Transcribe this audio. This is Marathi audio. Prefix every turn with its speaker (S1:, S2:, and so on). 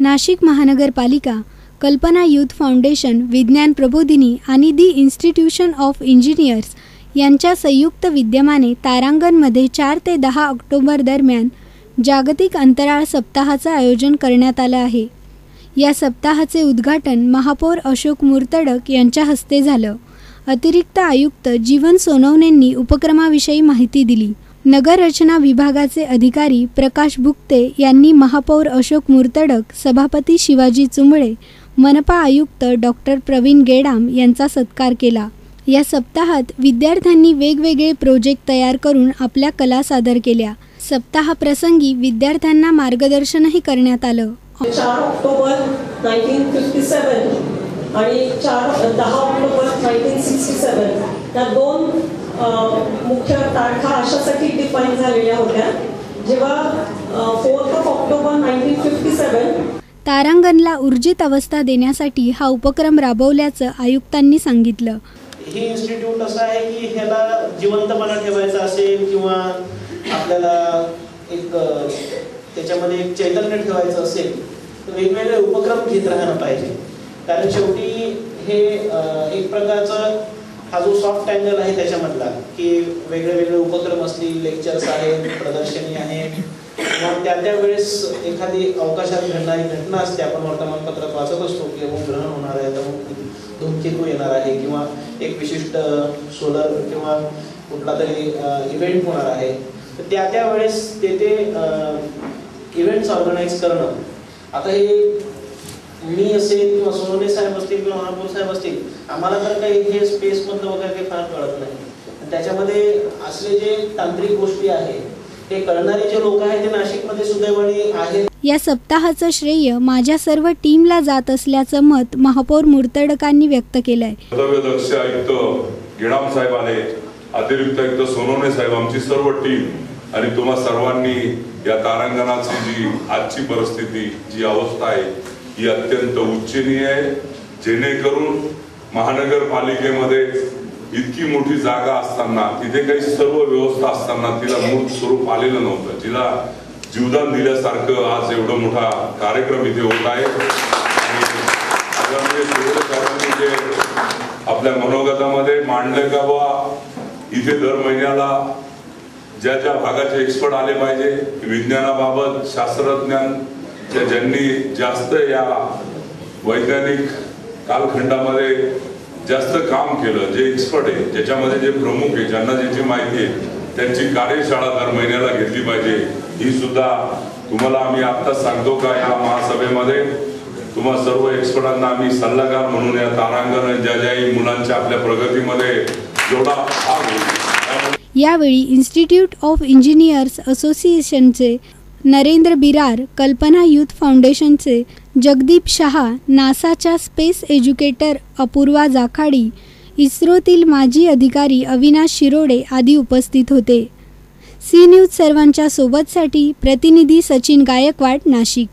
S1: नाशिक महानगरपालिका कल्पना युथ फाउंडेशन विज्ञान प्रबोधिनी आणि दी इन्स्टिट्यूशन ऑफ इंजिनियर्स यांच्या संयुक्त विद्यमाने तारांगणमध्ये चार ते दहा ऑक्टोबर दरम्यान जागतिक अंतराळ सप्ताहाचं आयोजन करण्यात आलं आहे. या सप्ताहाचे उद्घाटन महापौर अशोक मुर्तडक यांच्या हस्ते झालं. अतिरिक्त आयुक्त जीवन सोनवणेंनी उपक्रमाविषयी माहिती दिली. नगररचना विभागाचे अधिकारी प्रकाश भुक्ते यांनी महापौर अशोक मुर्तडक सभापती शिवाजी चुंबळे मनपा आयुक्त डॉक्टर प्रवीण गेडाम यांचा सत्कार केला. या सप्ताहात विद्यार्थ्यांनी वेगवेगळे प्रोजेक्ट तयार करून आपल्या कला सादर केल्या. सप्ताहाप्रसंगी विद्यार्थ्यांना मार्गदर्शनही करण्यात आलं.
S2: चार ऑक्टोबर नाईन्टीन फिफ्टी सेवन आणि चार दहा ऑक्टोबर नाईन्टीन सिक्स्टी सेवन या दोन मुख्य तारखा अशासाठी डिफाईन झालेल्या होत्या. जेव्हा fourth of October nineteen fifty seven
S1: तारांगणला ऊर्जित अवस्था देण्यासाठी हा उपक्रम राबवल्याचं आयुक्तांनी सांगितलं.
S3: ही इन्स्टिट्यूट असं आहे की ह्याला जिवंतपणा ठेवायचा असेल किंवा आपल्याला एक त्याच्यामध्ये एक चैतन्य ठेवायचं असेल तर वेगवेगळे उपक्रम घेत राहायला पाहिजे. कारण शेवटी हे एक प्रकारचं हा जो सॉफ्ट अँगल आहे त्याच्यामधला की वेगळे वेगळे उपक्रम असतील लेक्चर्स आहेत प्रदर्शनी आहे मग त्या त्या वेळेस एखादी अवकाशात घडणारी घटना असते आपण वर्तमानपत्रात वाचत असतो की अमुक ग्रहण होणार आहे अमुक धूमकेतू येणार आहे किंवा एक विशिष्ट सोलर किंवा कुठला तरी इव्हेंट होणार आहे. तर त्या त्या वेळेस ते ते इव्हेंट्स ऑर्गनाईज करणं. आता हे मी असेल किंवा सोनवणे साहेब असतील किंवा महापौर साहेब असतील आम्हाला तर काही हे स्पेस मधलं वगैरे काही फार कळत नाही. आणि त्याच्यामध्ये असले जे तांत्रिक गोष्टी आहेत हे कळणारे जे लोक आहेत ते नाशिकमध्ये सुदैवाने आहेत.
S1: या सप्ताहाचं श्रेय माझ्या सर्व टीमला जात असल्याचं मत महापौर मुर्तडकांनी व्यक्त केलंय.
S4: आयुक्त गिडाम साहेब आले अतिरिक्त आयुक्त सोनवणे साहेब आमची सर्व टीम आणि तुम्हा सर्वांनी या तारांगणाची जी आजची परिस्थिती जी अवस्था आहे ही अत्यंत उच्चनीय आहे. जेणेकरून महानगरपालिकेमध्ये इतकी मोठी जागा असताना तिथे काही सर्व व्यवस्था असताना तिला मूळ स्वरूप आलेलं नव्हतं. तिला जीवदान दिल्यासारखं आज एवढं मोठा कार्यक्रम इथे होत आहे. जे आपल्या मनोगतामध्ये मांडलं का बा इथे दर महिन्याला ज्या ज्या भागाचे एक्सपर्ट आले पाहिजे विज्ञानाबाबत शास्त्रज्ञान ज्यांनी जास्त या वैज्ञानिक कालखंडामध्ये जास्त काम केलं जे एक्सपर्ट आहे ज्याच्यामध्ये जे प्रमुख आहे ज्यांना ज्याची माहिती आहे त्यांची कार्यशाळा दर महिन्याला घेतली पाहिजे. ही सुद्धा तुम्हाला आम्ही आत्ताच सांगतो का या महासभेमध्ये? तुम्हा सर्व एक्सपर्टांना आम्ही सल्लागार म्हणून या तारांगण ज्या ज्याही मुलांच्या आपल्या प्रगतीमध्ये जेवढा भाग होईल
S1: यावेळी इन्स्टिट्यूट ऑफ इंजिनियर्स असोसिएशनचे नरेंद्र बिरार कल्पना यूथ फाउंडेशनचे जगदीप शहा नासाच्या स्पेस एज्युकेटर अपूर्वा जाखाडी इस्रोतील माजी अधिकारी अविनाश शिरोडे आदी उपस्थित होते. सी न्यूज सर्वांच्या सोबतसाठी प्रतिनिधी सचिन गायकवाड नाशिक.